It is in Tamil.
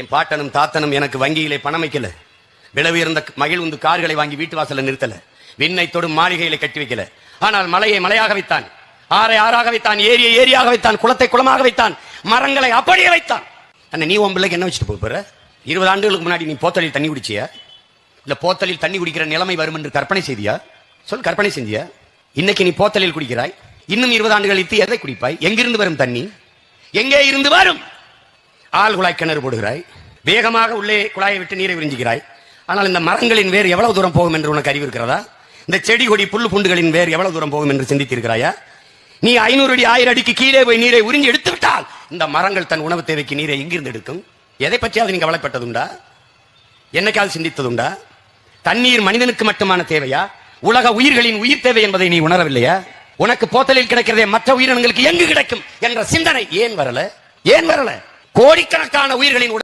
என் பாட்டனும் தாத்தனும் எனக்கு வங்கியிலே பணம் வைக்கல விளவுயர்ந்த மகிழ்வுந்து கார்களை வாங்கி வீட்டு வாசல்ல நிறுத்தல. விண்ணை தொடும் மாளிகைகளை கட்டி வைக்கல. ஆனால் மலையை மலையாக வைத்தான். ஆறை ஆறாக வைத்தான். ஏரியை ஏரியாக வைத்தான். குளத்தை குளமாக வைத்தான். மரங்களை அப்படியே வைத்தான். அண்ணா நீ உன் பிள்ளைக்கு என்ன வச்சுட்டு போக போற? இருபது ஆண்டுகளுக்கு முன்னாடி நீ போத்தலில் தண்ணி குடிச்சிய? இல்ல போத்தலில் தண்ணி குடிக்கிற நிலைமை வரும் என்று கற்பனை செய்தியா? சொல் கற்பனை செஞ்சியா? இன்னைக்கு நீ போத்தலில் குடிக்கிறாய். இன்னும் இருபது ஆண்டுகள் இத்து எதை குடிப்பாய்? எங்கிருந்து வரும் தண்ணி? எங்கே இருந்து வரும்? ஆள் குழாய் கிணறு போடுகிறாய். வேகமாக உள்ளே குழாயை விட்டு நீரை விரிஞ்சுகிறாய். ஆனால் இந்த மரங்களின் வேர் எவ்வளவு தூரம் போகும் என்று உனக்கு அறிவு இருக்கிறதா இந்த செடி கொடி புல்லு புண்டுகளின் வேர் எவ்வளவு தூரம் போகும் என்று சிந்தித்திருக்கிறாயா? நீ ஐநூறு அடி ஆயிரம் அடிக்கு கீழே போய் நீரை உறிஞ்சி எடுத்து விட்டால் இந்த மரங்கள் தன் உணவு தேவைக்கு நீரை எங்கிருந்து எடுக்கும்? எதை பற்றியாவது நீங்க கவலைப்பட்டதுண்டா? என்னைக்காவது சிந்தித்ததுண்டா? தண்ணீர் மனிதனுக்கு மட்டுமான தேவையா? உலக உயிர்களின் உயிர் தேவை என்பதை நீ உணரவில்லையா? உனக்கு போத்தலில் கிடைக்கிறதே மற்ற உயிரினங்களுக்கு எங்கு கிடைக்கும் என்ற சிந்தனை ஏன் வரல? ஏன் வரல? கோடிக்கணக்கான உயிர்களின்